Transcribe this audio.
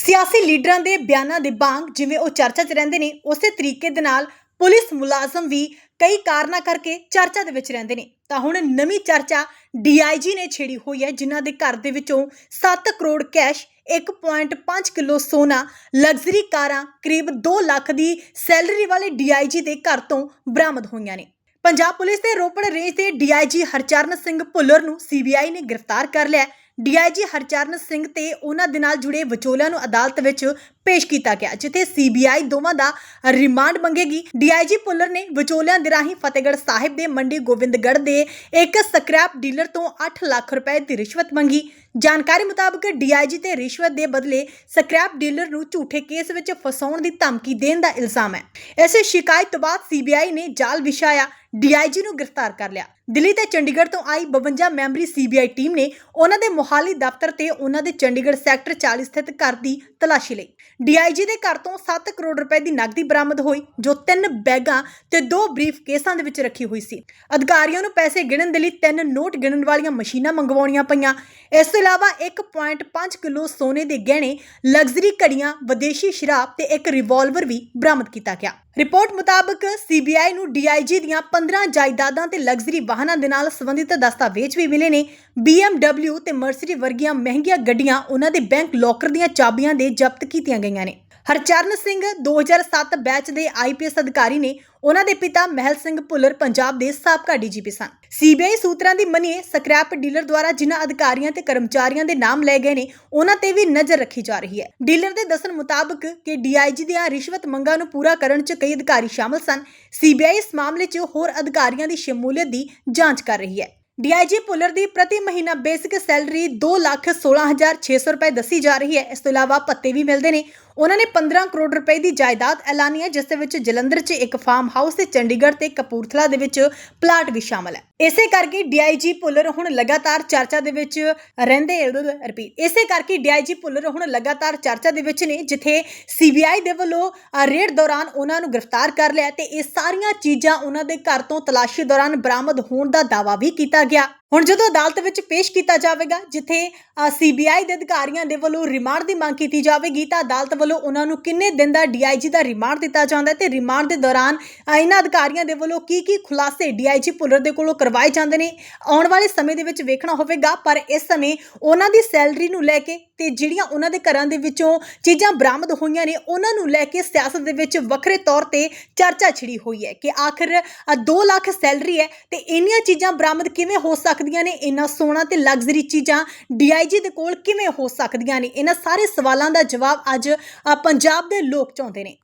ਸਿਆਸੀ ਲੀਡਰਾਂ ਦੇ ਬਿਆਨਾਂ ਦੇ ਵਾਂਗ ਜਿਵੇਂ ਉਹ ਚਰਚਾ 'ਚ ਰਹਿੰਦੇ ਨੇ, ਉਸੇ ਤਰੀਕੇ ਦੇ ਨਾਲ ਪੁਲਿਸ ਮੁਲਾਜ਼ਮ ਵੀ ਕਈ ਕਾਰਨਾਂ ਕਰਕੇ ਚਰਚਾ ਦੇ ਵਿੱਚ ਰਹਿੰਦੇ ਨੇ। ਤਾਂ ਹੁਣ ਨਵੀਂ ਚਰਚਾ ਡੀਆਈਜੀ ਨੇ ਛੇੜੀ ਹੋਈ ਹੈ, ਜਿਨ੍ਹਾਂ ਦੇ ਘਰ ਦੇ ਵਿੱਚੋਂ 7 ਕਰੋੜ ਕੈਸ਼ 1.5 ਕਿਲੋ ਸੋਨਾ, ਲਗਜ਼ਰੀ ਕਾਰਾਂ, ਕਰੀਬ 2 ਲੱਖ ਦੀ ਸੈਲਰੀ ਵਾਲੇ ਡੀਆਈਜੀ ਦੇ ਘਰ ਤੋਂ ਬਰਾਮਦ ਹੋਈਆਂ ਨੇ। ਪੰਜਾਬ ਪੁਲਿਸ ਦੇ ਰੋਪੜ ਰੇਂਜ ਦੇ ਡੀਆਈਜੀ ਹਰਚਰਨ ਸਿੰਘ ਭੁੱਲਰ ਨੂੰ ਸੀਬੀਆਈ ਨੇ ਗ੍ਰਿਫਤਾਰ ਕਰ ਲਿਆ ਡੀਆਈਜੀ ਹਰਚਰਨ ਸਿੰਘ ਤੇ ਉਹਨਾਂ ਦੇ ਨਾਲ ਜੁੜੇ ਵਿਚੋਲਿਆਂ ਨੂੰ ਅਦਾਲਤ ਵਿੱਚ ਪੇਸ਼ ਕੀਤਾ ਗਿਆ, ਜਿੱਥੇ ਸੀਬੀਆਈ ਦੋਵਾਂ ਦਾ ਰਿਮਾਂਡ ਮੰਗੇਗੀ। ਡੀਆਈਜੀ ਭੁੱਲਰ ਨੇ ਵਿਚੋਲਿਆਂ ਦੇ ਰਾਹੀਂ ਫਤਿਹਗੜ੍ਹ ਸਾਹਿਬ ਦੇ ਮੰਡੀ ਗੋਬਿੰਦਗੜ੍ਹ ਦੇ ਇੱਕ ਸਕ੍ਰੈਪ ਡੀਲਰ ਤੋਂ 8 ਲੱਖ ਰੁਪਏ ਦੀ ਰਿਸ਼ਵਤ ਮੰਗੀ। ਜਾਣਕਾਰੀ ਮੁਤਾਬਕ ਡੀਆਈਜੀ ਤੇ ਰਿਸ਼ਵਤ ਦੇ ਬਦਲੇ ਸਕ੍ਰੈਪ ਡੀਲਰ ਨੂੰ ਝੂਠੇ ਕੇਸ ਵਿੱਚ ਫਸਾਉਣ ਦੀ ਧਮਕੀ ਦੇਣ ਦਾ ਇਲਜ਼ਾਮ ਹੈ। ਇਸ ਸ਼ਿਕਾਇਤ ਤੋਂ ਬਾਅਦ ਸੀਬੀਆਈ ਨੇ ਜਾਲ ਵਿਛਾਇਆ। ਡੀਆਈਜੀ ਨੂੰ ਗ੍ਰਿਫਤਾਰ ਕਰ ਲਿਆ। ਦਿੱਲੀ ਤੇ ਚੰਡੀਗੜ੍ਹ ਤੋਂ ਆਈ 52 ਮੈਂਬਰੀ ਸੀਬੀਆਈ ਟੀਮ ਨੇ ਉਹਨਾਂ ਦੇ ਮੋਹਾਲੀ ਦਫ਼ਤਰ ਤੇ ਉਹਨਾਂ ਦੇ ਚੰਡੀਗੜ੍ਹ ਸੈਕਟਰ 40 ਸਥਿਤ ਘਰ ਦੀ ਤਲਾਸ਼ੀ ਲਈ। ਡੀਆਈਜੀ ਦੇ ਘਰ ਤੋਂ 7 ਕਰੋੜ ਰੁਪਏ ਦੀ ਨਕਦੀ ਬਰਾਮਦ ਹੋਈ, ਜੋ ਤਿੰਨ ਬੈਗਾਂ ਤੇ ਦੋ ਬਰੀਫ ਕੇਸਾਂ ਦੇ ਵਿੱਚ ਰੱਖੀ ਹੋਈ ਸੀ। ਅਧਿਕਾਰੀਆਂ ਨੂੰ ਪੈਸੇ ਗਿਣਨ ਦੇ ਲਈ ਤਿੰਨ ਨੋਟ ਗਿਣਨ ਵਾਲੀਆਂ ਮਸ਼ੀਨਾਂ ਮੰਗਵਾਉਣੀਆਂ ਪਈਆਂ। ਇਸ ਤੋਂ ਇਲਾਵਾ 1.5 ਕਿਲੋ ਸੋਨੇ ਦੇ ਗਹਿਣੇ, ਲਗਜ਼ਰੀ ਘੜੀਆਂ, ਵਿਦੇਸ਼ੀ ਸ਼ਰਾਬ ਤੇ ਇੱਕ ਰਿਵਾਲਵਰ ਵੀ ਬਰਾਮਦ ਕੀਤਾ ਗਿਆ। ਰਿਪੋਰਟ ਮੁਤਾਬਕ ਸੀਬੀਆਈ ਨੂੰ ਡੀਆਈਜੀ ਦੀਆਂ 15 ਜਾਇਦਾਦਾਂ ਤੇ ਲਗਜ਼ਰੀ ਵਾਹਨਾਂ ਦੇ ਨਾਲ ਸੰਬੰਧਿਤ ਦਸਤਾਵੇਜ਼ ਵੀ ਮਿਲੇ ਨੇ। BMW ਤੇ ਮਰਸੀਡੀ ਵਰਗੀਆਂ ਮਹਿੰਗੀਆਂ ਗੱਡੀਆਂ ਉਹਨਾਂ ਦੇ ਬੈਂਕ ਲੋਕਰ ਦੀਆਂ ਚਾਬੀਆਂ ਦੇ ਜ਼ਬਤ ਕੀਤੀਆਂ ਗਈਆਂ ਨੇ। ਹਰਚਰਨ ਸਿੰਘ 2007 ਬੈਚ ਦੇ ਆਈਪੀਐਸ ਅਧਿਕਾਰੀ ਨੇ ਉਹਨਾਂ ਦੇ ਪਿਤਾ ਮਹਿਲ ਸਿੰਘ ਭੁੱਲਰ ਪੰਜਾਬ ਦੇ ਸਾਬਕਾ ਡੀਜੀਪੀ ਸਨ। ਸੀਬੀਆਈ ਸੂਤਰਾਂ ਦੀ ਮੰਨੀਏ, ਸਕ੍ਰੈਪ ਡੀਲਰ ਦੁਆਰਾ ਜਿਨ੍ਹਾਂ ਅਧਿਕਾਰੀਆਂ ਤੇ ਕਰਮਚਾਰੀਆਂ ਦੇ ਨਾਮ ਲਏ ਗਏ ਨੇ, ਉਹਨਾਂ ਤੇ ਵੀ ਨਜ਼ਰ ਰੱਖੀ ਜਾ ਰਹੀ ਹੈ। ਡੀਲਰ ਦੇ ਦੱਸਣ ਮੁਤਾਬਕ ਕਿ ਡੀਆਈਜੀ ਦੀਆਂ ਰਿਸ਼ਵਤ ਮੰਗਾਂ ਨੂੰ ਪੂਰਾ ਕਰਨ 'ਚ ਕਈ ਅਧਿਕਾਰੀ ਸ਼ਾਮਲ ਸਨ। ਸੀਬੀਆਈ ਇਸ ਮਾਮਲੇ 'ਚ ਹੋਰ ਅਧਿਕਾਰੀਆਂ ਦੀ ਸ਼ਮੂਲੀਅਤ ਦੀ ਜਾਂਚ ਕਰ ਰਹੀ ਹੈ। ਡੀਆਈਜੀ ਪੁਲਰ ਦੀ ਪ੍ਰਤੀ ਮਹੀਨਾ ਬੇਸਿਕ ਸੈਲਰੀ 216600 ਰੁਪਏ ਦੱਸੀ ਜਾ ਰਹੀ ਹੈ। ਇਸ ਤੋਂ ਇਲਾਵਾ ਪੱਤੇ ਵੀ ਮਿਲਦੇ ਨੇ। ਉਹਨਾਂ ਨੇ 15 ਕਰੋੜ ਰੁਪਏ ਦੀ ਜਾਇਦਾਦ ਐਲਾਨੀ ਹੈ, ਜਿਸ ਦੇ ਵਿੱਚ ਜਲੰਧਰ 'ਚ ਇੱਕ ਫਾਰਮ ਹਾਊਸ ਤੇ ਚੰਡੀਗੜ੍ਹ ਤੇ ਕਪੂਰਥਲਾ ਦੇ ਵਿੱਚ ਪਲਾਟ ਵੀ ਸ਼ਾਮਲ ਹੈ। ਇਸੇ ਕਰਕੇ ਡੀਆਈਜੀ ਪੁਲਰ ਹੁਣ ਲਗਾਤਾਰ ਚਰਚਾ ਦੇ ਵਿੱਚ ਰਹਿੰਦੇ ਰਿਪੀਟ, ਇਸੇ ਕਰਕੇ ਡੀਆਈਜੀ ਪੁਲਰ ਹੁਣ ਲਗਾਤਾਰ ਚਰਚਾ ਦੇ ਵਿੱਚ ਨੇ, ਜਿੱਥੇ ਸੀਬੀਆਈ ਦੇ ਵੱਲੋਂ ਰੇਡ ਦੌਰਾਨ ਉਹਨਾਂ ਨੂੰ ਗ੍ਰਿਫਤਾਰ ਕਰ ਲਿਆ ਤੇ ਇਹ ਸਾਰੀਆਂ ਚੀਜ਼ਾਂ ਉਹਨਾਂ ਦੇ ਘਰ ਤੋਂ ਤਲਾਸ਼ੀ ਦੌਰਾਨ ਬਰਾਮਦ ਹੋਣ ਦਾ ਦਾਅਵਾ ਵੀ ਕੀਤਾ ਗਿਆ। ਹੁਣ ਜਦੋਂ ਅਦਾਲਤ ਵਿੱਚ ਪੇਸ਼ ਕੀਤਾ ਜਾਵੇਗਾ, ਜਿੱਥੇ ਸੀਬੀਆਈ ਦੇ ਅਧਿਕਾਰੀਆਂ ਦੇ ਵੱਲੋਂ ਰਿਮਾਂਡ ਦੀ ਮੰਗ ਕੀਤੀ ਜਾਵੇਗੀ, ਤਾਂ ਅਦਾਲਤ ਵੱਲੋਂ ਉਹਨਾਂ ਨੂੰ ਕਿੰਨੇ ਦਿਨ ਦਾ ਡੀਆਈਜੀ ਦਾ ਰਿਮਾਂਡ ਦਿੱਤਾ ਜਾਂਦਾ ਹੈ ਤੇ ਰਿਮਾਂਡ ਦੇ ਦੌਰਾਨ ਇਹਨਾਂ ਅਧਿਕਾਰੀਆਂ ਦੇ ਵੱਲੋਂ ਕੀ ਕੀ ਖੁਲਾਸੇ ਡੀਆਈਜੀ ਪੁਲਰ ਦੇ ਕੋਲੋਂ ਕਰਵਾਏ ਜਾਂਦੇ ਨੇ, ਆਉਣ ਵਾਲੇ ਸਮੇਂ ਦੇ ਵਿੱਚ ਵੇਖਣਾ ਹੋਵੇਗਾ, ਪਰ ਇਸ ਸਮੇਂ ਉਹਨਾਂ ਦੀ ਸੈਲਰੀ ਨੂੰ ਲੈ ਕੇ ਤੇ ਜਿਹੜੀਆਂ ਉਹਨਾਂ ਦੇ ਘਰਾਂ ਦੇ ਵਿੱਚੋਂ ਚੀਜ਼ਾਂ ਬਰਾਮਦ ਹੋਈਆਂ ਨੇ, ਉਹਨਾਂ ਨੂੰ ਲੈ ਕੇ ਸਿਆਸਤ ਦੇ ਵਿੱਚ ਵੱਖਰੇ ਤੌਰ ਤੇ ਚਰਚਾ ਛਿੜੀ ਹੋਈ ਹੈ ਕਿ ਆਖਰ 2 ਲੱਖ ਸੈਲਰੀ ਹੈ ਤੇ ਇੰਨੀਆਂ ਚੀਜ਼ਾਂ ਬਰਾਮਦ ਕਿਵੇਂ ਹੋ ਸਕਦੀਆਂ ਨੇ ਇੰਨਾ ਸੋਨਾ ਤੇ ਲਗਜ਼ਰੀ ਚੀਜ਼ਾਂ ਡੀਆਈਜੀ ਦੇ ਕੋਲ ਕਿਵੇਂ ਹੋ ਸਕਦੀਆਂ ਨੇ? ਇਹਨਾਂ ਸਾਰੇ ਸਵਾਲਾਂ ਦਾ ਜਵਾਬ ਅੱਜ ਅ, ਪੰਜਾਬ ਦੇ ਲੋਕ ਚਾਹੁੰਦੇ ਨੇ।